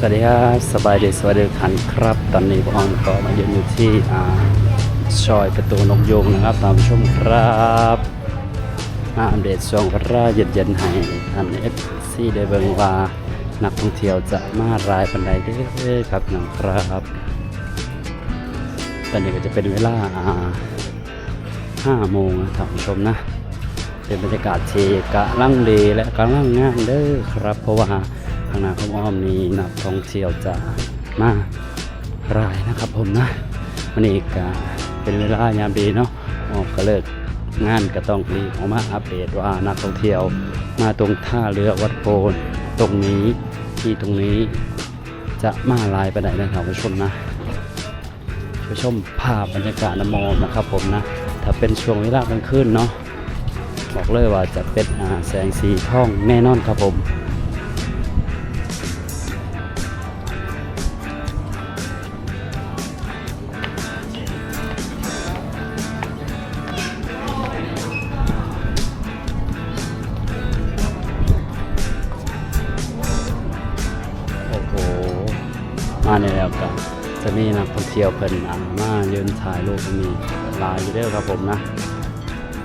สวัสดีครับสบายดีสวัสดีทุกท่านครับ ตอนนี้พวกเราก็มายืนอยู่ที่ซอยประตูนกยูงนะครับตามชมครับมาอัปเดตช่วงเวลาเย็นๆให้ท่านเอฟซีได้เบิ่งว่านักท่องเที่ยวจะมารายปันใดเด้อครับน้องครับ ตอนนี้ก็จะเป็นเวลาอ่า5โมงนะท่านผู้ชมนะ เป็นบรรยากาศที่กะลังเลและกำลังงานเด้อครับ เพราะว่า ทางหน้าของอ้อมนี้นักท่องเที่ยวจะมารายนะครับผมนะวันนี้ก็เป็นเวลายามดีเนาะออกก็เลิกงานก็ต้องรีบออกมาอัปเดตว่านักท่องเที่ยวมาตรงท่าเรือวัดโพนตรงนี้ที่ตรงนี้จะมาลายไปไหนนะครับผู้ชมนะไปชมภาพบรรยากาศน้ำมอมนะครับผมนะถ้าเป็นช่วงเวลากลางคืนเนาะบอกเลยว่าจะเป็นแสงสีทองแน่นอนครับผม มาในแล้วก็จะมีนักท่องเที่ยวเพิ่นมายืนถ่ายรูปมีลายอยู่เด้อครับผมนะ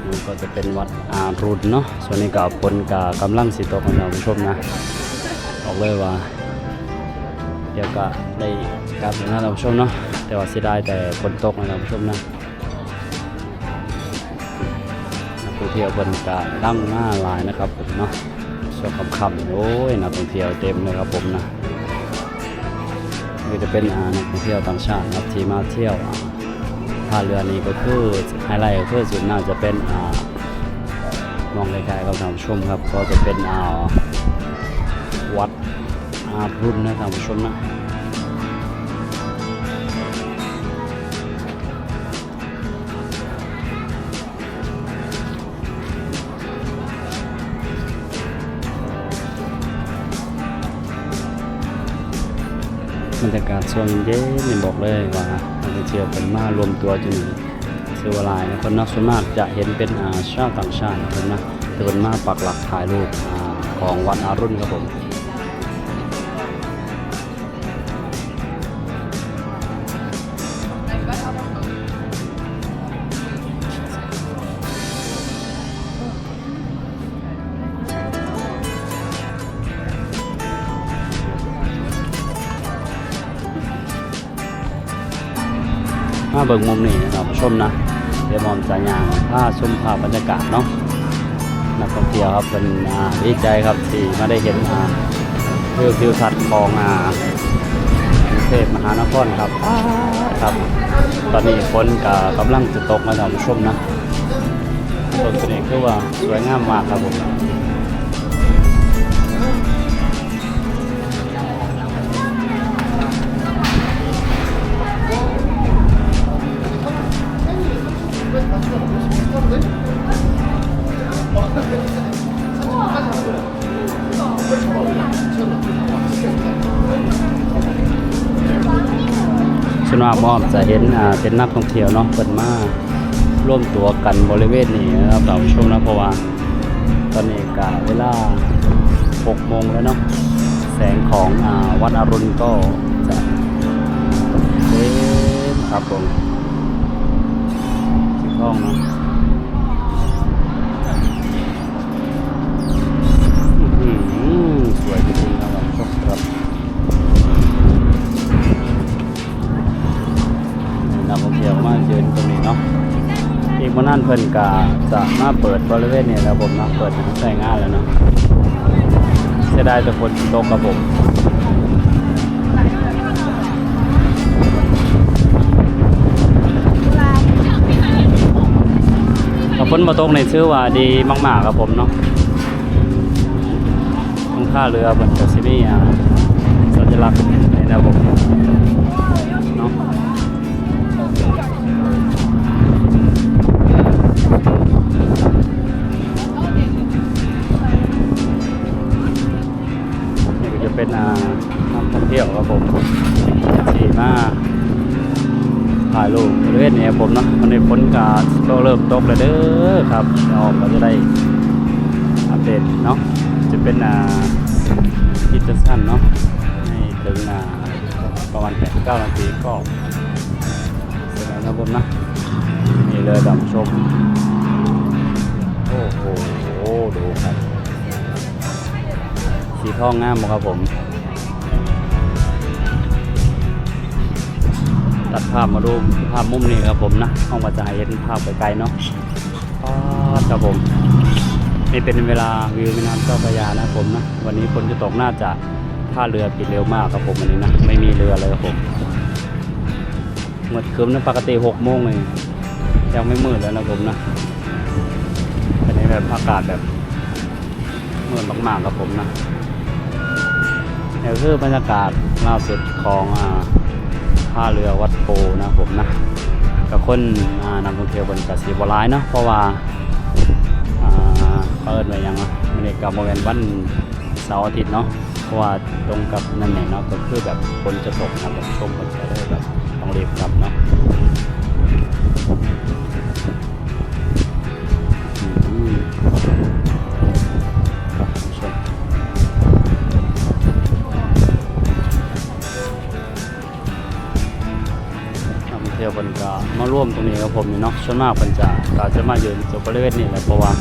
นี่ก็จะเป็นวัดอารุณเนาะส่วนนี้ก็ฝนกากำลังสิตกนะท่าผู้ชมนะบอกเลยว่า เดี๋ยวก็ได้กลับนะท่าผู้ชมเนาะแต่ว่าเสียดายแต่ฝนตกนะท่าผู้ชมนะนักท่องเที่ยวเพิ่นกาดั้งหน้าลายนะครับผมเนาะช่วงค่ำๆโอ้ยนักท่องเที่ยวเต็มเลยครับผมนะ นี่จะเป็นอ่านักท่องเที่ยวต่างชาติครับที่มาเที่ยวอ่าท่าเรือนี้ก็คือไฮไลท์ก็คือจุดน่าจะเป็นมองไกลๆครับท่านผู้ชมครับก็จะเป็นวัดอารุณนะท่านผู้ชมนะ บรรยากาศช่วงเย็นนี่บอกเลยว่านักท่องเที่ยวเป็นมารวมตัวจนซื้อวลายนะคนนักส่วนมากจะเห็นเป็นอาชาวต่างชาตินะครับนะแต่เป็นมาปักหลักถ่ายรูปของวัดอารุณครับผม มาเบิ่งมุมนี้นะครับชมนะ เดี๋ยวมอมจะย่าผ้าชมภาพบรรยากาศเนาะนักท่องเที่ยวครับเป็นดีใจครับที่มาได้เห็นอ่าวิวทิวทัศน์ของอากรุงเทพมหานครครับครับ ตอนนี้ฝนก็กำลังจะตกนะท่านผู้ชมนะต้นตัวนี้คือว่าสวยงามมากครับผม มากมอมจะเห็นอ่าเป็นนักท่องเที่ยวเนาะเปิดมาร่วมตัวกันบริเวณนี้นะครับท่าชมนะเพราะว่าตอนนี้กะเวลา 6 โมงแล้วเนาะแสงของอวัดอรุณก็จะเต็มครับผมสีทองเนาะสวยจริง อีกวันนั้นเพิ่นกาจะมาเปิดบริเวณนี้แล้วผมเนาะเปิดใช้งานแล้วเนาะเสียดายแต่ฝนตกกับผมถ้าฝนมาตกในชื่อว่าดีมาก ๆ ครับผมเนาะตรงท่าเรือเพิ่นก็สิมีอ่สัญลักษณ์ในระบบ ถ่ายรูปบริเวณนี้ผมเนาะวันนี้ฝนกาก็เริ่มตกแล้วเด้อครับเราก็จะได้อัปเดตเนาะจะเป็นอ่ากิจสั้นเนาะให้ถึงอ่าประมาณแปดเก้านาทีก็เสร็จแล้วนะผมนะนี่เลยท่านผู้ชมโอ้โหดูครับสีทองงามครับผม ตัดภาพมาดูภาพมุมนี้ครับผมนะห้องกระจายเห็นภาพไกลๆเนาะครับผมนี่เป็นเวลาวิวแม่น้ำเจ้าพระยานะผมนะวันนี้ฝนจะตกน่าจะท่าเรือปิดเร็วมากครับผมวันนี้นะไม่มีเรือเลยครับผมเมื่อคืนนั้นปกติหกโมงเองยังไม่มืดแล้วนะผมนะอันนี้แบบอากาศแบบมืดมากๆครับผมนะนี่คือบรรยากาศล่าสุดของอ่าท่าเรือวัด โพนะผมนะกับคนนำท่องเที่ยวบนกระสีบร้ายเนาะเพราะว่าเปิดไว้ยังนันเอกกับโมเมนวันเสาร์อาทิตย์เนาะเพราะว่าตรงกับนั่นเองเนาะก็คือแบบฝนจะตกนะแบบชมกันจะได้แบบต้องรีบกลับเนาะ ร่วมตรงนี้กับผมนี่เนาะส่วนมากเพิ่นจะก็จะมายืนอยู่บริเวณนี้แหละเพราะว่า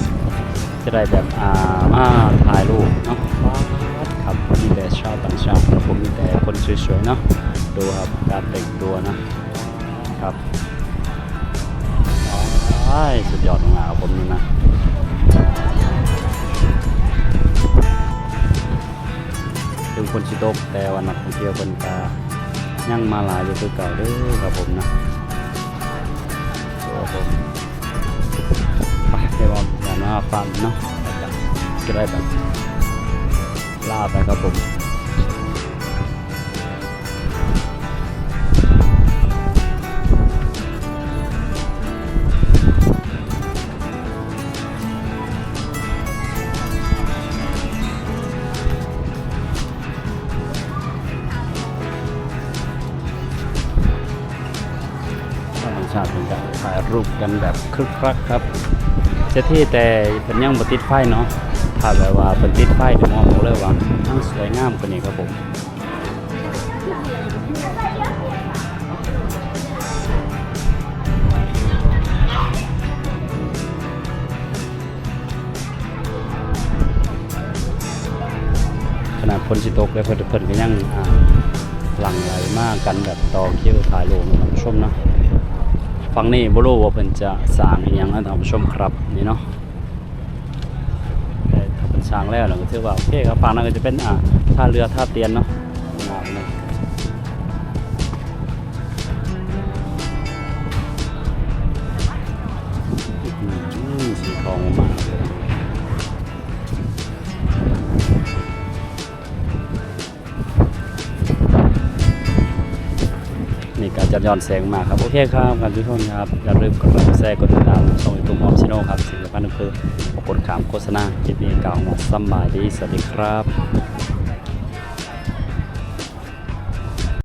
จะได้แบบอ่ามาถ่ายรูปเนาะครับมีแต่ชาวต่างชาติผมมีแต่คนสวยๆเนาะดูครับการแต่งตัวนะครับใช่สุดยอดมากๆครับผมนี่นะถึงคนชิโตกแต่ว่านักท่องเที่ยวเพิ่นก็ยังมาหลายอยู่คือเก่าเด้อครับผมนะ ครับผมไปเดี๋ยวผมอย่ามาฟังเนาะก็จะได้แบบลาไปครับผม รูปกันแบบคึกคักครับเจะที่แต่เป็นยังบติดไฟเนาะถ้าแบบว่าเป็นติดไฟเดี๋ยวมองเลยว่าทั้งสวยงามกว่านี้ครับผมขนาดฝนสิตกแล้วเพิ่นเพิ่นก็ยังอ่าหลั่งไหลมากกันแบบต่อคิวถ่ายรูปนะท่านผู้ชมเนาะ ฝั่งนี้บ่รู้ว่าเพิ่นจะสร้างอีหยังนะท่านผู้ชมครับนี่เนาะแต่ถ้าเพิ่นสร้างแล้วเราก็ถือว่าโอเคครับฝั่งนั้นก็จะเป็นอ่าท่าเรือท่าเตียนเนาะงามเลยอื้อหือสีทองมาก นี่การจัดย้อนแสงมาครับ โอเคครับการทุกคนครับ อย่าลืมกดไลค์กดแชร์กดติดตามช่องยูทูบออมชิโนครับสิ่งสำคัญก็คือกดขามโฆษณาคลิปนี้กล่าวหมดสบายดีสวัสดีครับ